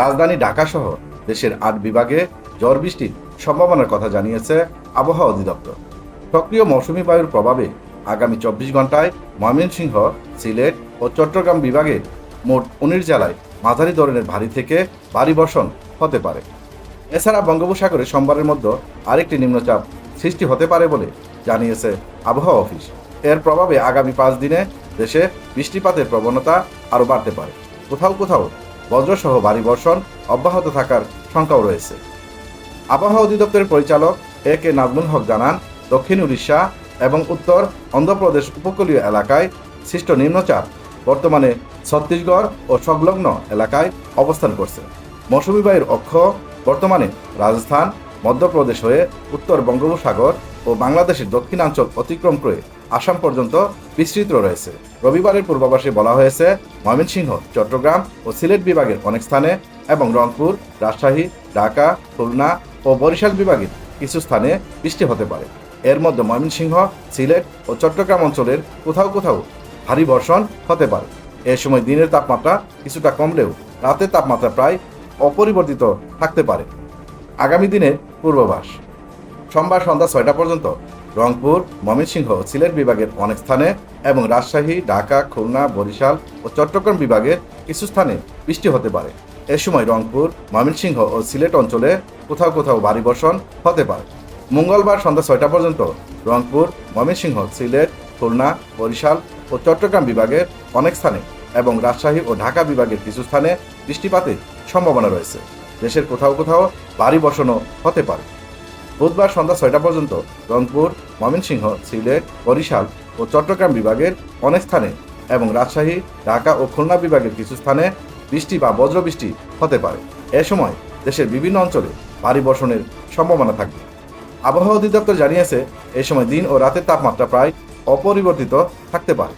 রাজধানী ঢাকা সহ দেশের আট বিভাগে ঝড় বৃষ্টির সম্ভাবনার কথা জানিয়েছে আবহাওয়া অধিদপ্তর। সক্রিয় মৌসুমী বায়ুর প্রভাবে আগামী চব্বিশ ঘন্টায় ময়মনসিংহ, সিলেট ও চট্টগ্রাম বিভাগে মোট উনিশ জেলায় মাঝারি ধরনের ভারী থেকে ভারী বর্ষণ হতে পারে। এছাড়া বঙ্গোপসাগরে সোমবারের মধ্যে আরেকটি নিম্নচাপ সৃষ্টি হতে পারে বলে জানিয়েছে আবহাওয়া অফিস। এর প্রভাবে আগামী পাঁচ দিনে দেশে বৃষ্টিপাতের প্রবণতা আরও বাড়তে পারে। কোথাও কোথাও বজ্রসহ ভারী বর্ষণ অব্যাহত থাকার শঙ্কাও রয়েছে। আবহাওয়া অধিদপ্তরের পরিচালক এ কে নাজমুল হক জানান, দক্ষিণ উড়িষ্যা এবং উত্তর অন্ধ্রপ্রদেশ উপকূলীয় এলাকায় সৃষ্ট নিম্নচাপ বর্তমানে ছত্তিশগড় ও সংলগ্ন এলাকায় অবস্থান করছে। মৌসুমী বায়ুর অক্ষ বর্তমানে রাজস্থান, মধ্যপ্রদেশ হয়ে উত্তর বঙ্গোপসাগর ও বাংলাদেশের দক্ষিণাঞ্চল অতিক্রম করে আসাম পর্যন্ত বিস্তৃত রয়েছে। রবিবারের পূর্বাভাসে বলা হয়েছে, ময়মনসিংহ, চট্টগ্রাম ও সিলেট বিভাগের অনেক স্থানে এবং রংপুর, রাজশাহী, ঢাকা, খুলনা ও বরিশাল বিভাগের কিছু স্থানে বৃষ্টি হতে পারে। এর মধ্যে ময়মনসিংহ, সিলেট ও চট্টগ্রাম অঞ্চলের কোথাও কোথাও ভারী বর্ষণ হতে পারে। এ সময় দিনের তাপমাত্রা কিছুটা কমলেও রাতের তাপমাত্রা প্রায় অপরিবর্তিত থাকতে পারে। আগামী দিনে পূর্বাভাস। সোমবার সন্ধ্যা ছয়টা পর্যন্ত রংপুর, ময়মনসিংহ সিলেট বিভাগের অনেক স্থানে এবং রাজশাহী, ঢাকা, খুলনা, বরিশাল ও চট্টগ্রাম বিভাগের কিছু স্থানে বৃষ্টি হতে পারে। এ সময় রংপুর, ময়মনসিংহ ও সিলেট অঞ্চলে কোথাও কোথাও ভারী বর্ষণ হতে পারে। মঙ্গলবার সন্ধ্যা ছয়টা পর্যন্ত রংপুর, ময়মনসিংহ, সিলেট, খুলনা, বরিশাল ও চট্টগ্রাম বিভাগের অনেক স্থানে এবং রাজশাহী ও ঢাকা বিভাগের কিছু স্থানে বৃষ্টিপাতের সম্ভাবনা রয়েছে। দেশের কোথাও কোথাও ভারী বর্ষণও হতে পারে। বুধবার সন্ধ্যা ছয়টা পর্যন্ত রংপুর, ময়মনসিংহ, সিলেট, বরিশাল ও চট্টগ্রাম বিভাগের অনেক স্থানে এবং রাজশাহী, ঢাকা ও খুলনা বিভাগের কিছু স্থানে বৃষ্টি বা বজ্রবৃষ্টি হতে পারে। এ সময় দেশের বিভিন্ন অঞ্চলে ভারী বর্ষণের সম্ভাবনা থাকবে। আবহাওয়া অধিদপ্তর জানিয়েছে, এ সময় দিন ও রাতের তাপমাত্রা প্রায় অপরিবর্তিত থাকতে পারে।